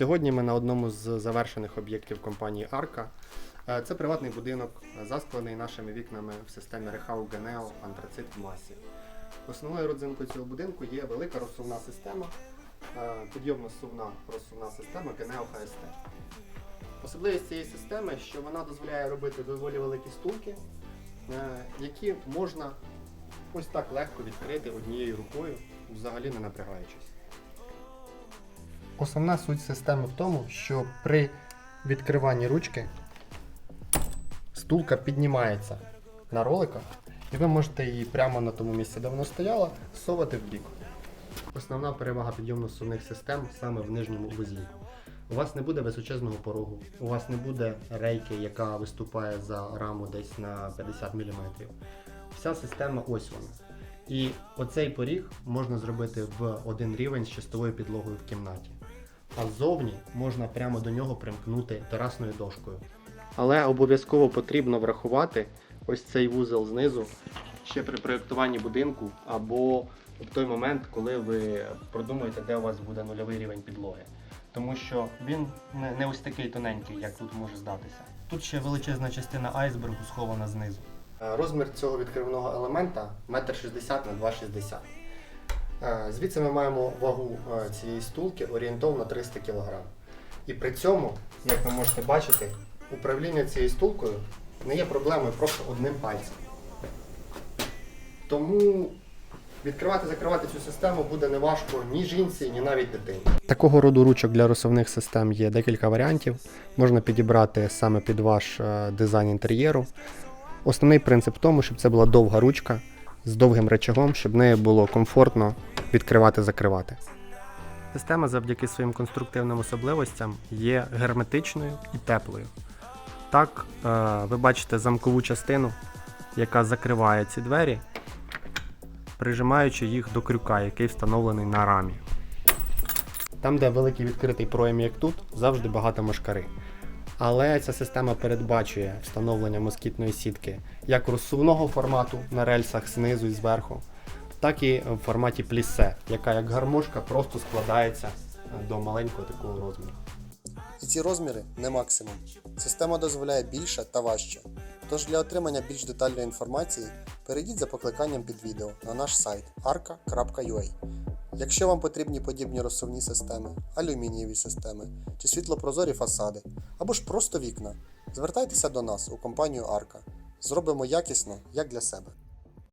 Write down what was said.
Сьогодні ми на одному з завершених об'єктів компанії Арка. Е, Це приватний будинок, засклений нашими вікнами в системі Рехау Генео Антрацит в масі. Основною родзинкою цього будинку є велика розсувна система, е, підйомно-сувна розсувна система Генео ХСТ. Особливість цієї системи, що вона дозволяє робити доволі великі стулки, е, які можна ось так легко відкрити однією рукою, взагалі не напрягаючись. Основна суть системи в тому, що при відкриванні ручки стулка піднімається на роликах, і ви можете її прямо на тому місці, де вона стояла, совати в бік. Основна перевага підйомно-сувних систем саме в нижньому вузлі. У вас не буде височезного порогу, у вас не буде рейки, яка виступає за раму десь на 50 мм. Вся система ось вона. І оцей поріг можна зробити в один рівень з чистовою підлогою в кімнаті. А ззовні можна прямо до нього примкнути терасною дошкою. Але обов'язково потрібно врахувати ось цей вузол знизу ще при проєктуванні будинку або в той момент, коли ви продумуєте, де у вас буде нульовий рівень підлоги. Тому що він не, ось такий тоненький, як тут може здатися. Тут ще величезна частина айсбергу схована знизу. Розмір цього відкривного елемента 1,60 на 2,60 Е, Звідси ми маємо вагу е, цієї стулки орієнтовно 300 кг. І при цьому, як ви можете бачити, управління цією стулкою не є проблемою просто одним пальцем. Тому відкривати закривати цю систему буде неважко ні жінці, ні навіть дитині. Такого роду ручок для розсувних систем є декілька варіантів. Можна підібрати саме під ваш е, дизайн інтер'єру. Основний принцип в тому, щоб це була довга ручка з довгим речагом, щоб нею було комфортно відкривати-закривати. Система завдяки своїм конструктивним особливостям є герметичною і теплою. Так, е, ви бачите замкову частину, яка закриває ці двері, прижимаючи їх до крюка, який встановлений на рамі. Там, де великий відкритий проєм, як тут, завжди багато мошкари. Але ця система передбачує встановлення москітної сітки як розсувного формату на рельсах знизу і зверху, так і в форматі плісе, яка як гармошка просто складається е, до маленького такого розміру. І ці розміри не максимум. Система дозволяє більше та важче. Тож для отримання більш детальної інформації перейдіть за покликанням під відео на наш сайт arka.ua. Якщо вам потрібні подібні розсувні системи, алюмінієві системи чи світлопрозорі фасади, або ж просто вікна, звертайтеся до нас у компанію Арка. Зробимо якісно, як для себе.